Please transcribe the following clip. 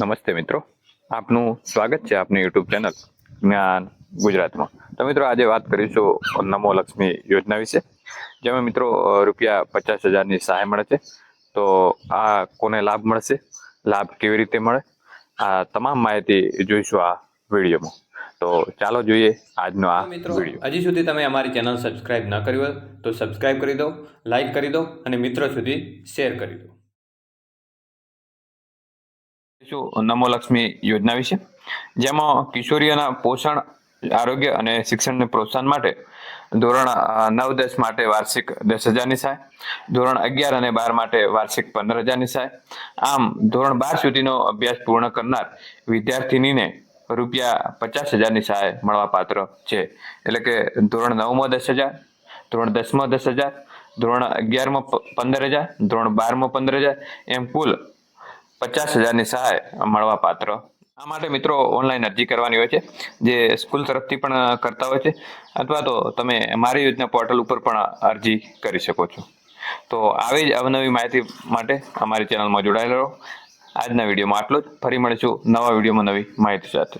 નમસ્તે મિત્રો. આપનું સ્વાગત છે આપની યુટ્યુબ ચેનલ જ્ઞાન ગુજરાતમાં. તો મિત્રો આજે વાત કરીશું નમો લક્ષ્મી યોજના વિશે જેમાં મિત્રો રૂપિયા પચાસ હજારની સહાય મળે છે. તો આ કોને લાભ મળશે? લાભ કેવી રીતે મળે? આ તમામ માહિતી જોઈશું આ વિડીયોમાં. તો ચાલો જોઈએ આજનો આ મિત્રો વીડિયો. હજી સુધી તમે અમારી ચેનલ સબસ્ક્રાઇબ ન કરી હોય તો સબસ્ક્રાઇબ કરી દો લાઇક કરી દો અને મિત્રો સુધી શેર કરી દો. શું નમો લક્ષ્મી યોજના વિશે, જેમાં કિશોરીઓના પોષણ, આરોગ્ય અને શિક્ષણને પ્રોત્સાહન માટે ધોરણ નવ દસ માટે વાર્ષિક દસ હજારની સહાય, ધોરણ અગિયાર અને બાર માટે વાર્ષિક પંદર હજારની સહાય. આમ, ધોરણ બાર સુધીનો અભ્યાસ પૂર્ણ કરનાર વિદ્યાર્થીનીને રૂપિયા પચાસ હજારની સહાય મળવા પાત્ર છે. એટલે કે ધોરણ નવમાં દસ હજાર, ધોરણ દસમાં દસ હજાર, ધોરણ અગિયારમાં પંદર હજાર, ધોરણ બારમાં પંદર હજાર, એમ કુલ પચાસ હજારની સહાય મળવા પાત્ર. આ માટે મિત્રો ઓનલાઈન અરજી કરવાની હોય છે, જે સ્કૂલ તરફથી પણ કરતા હોય છે, અથવા તો તમે મારી યોજના પોર્ટલ ઉપર પણ અરજી કરી શકો છો. તો આવી જ અવનવી માહિતી માટે અમારી ચેનલમાં જોડાયેલા રહો. આજના વિડીયોમાં આટલું જ. ફરી મળીશું નવા વિડીયોમાં નવી માહિતી સાથે.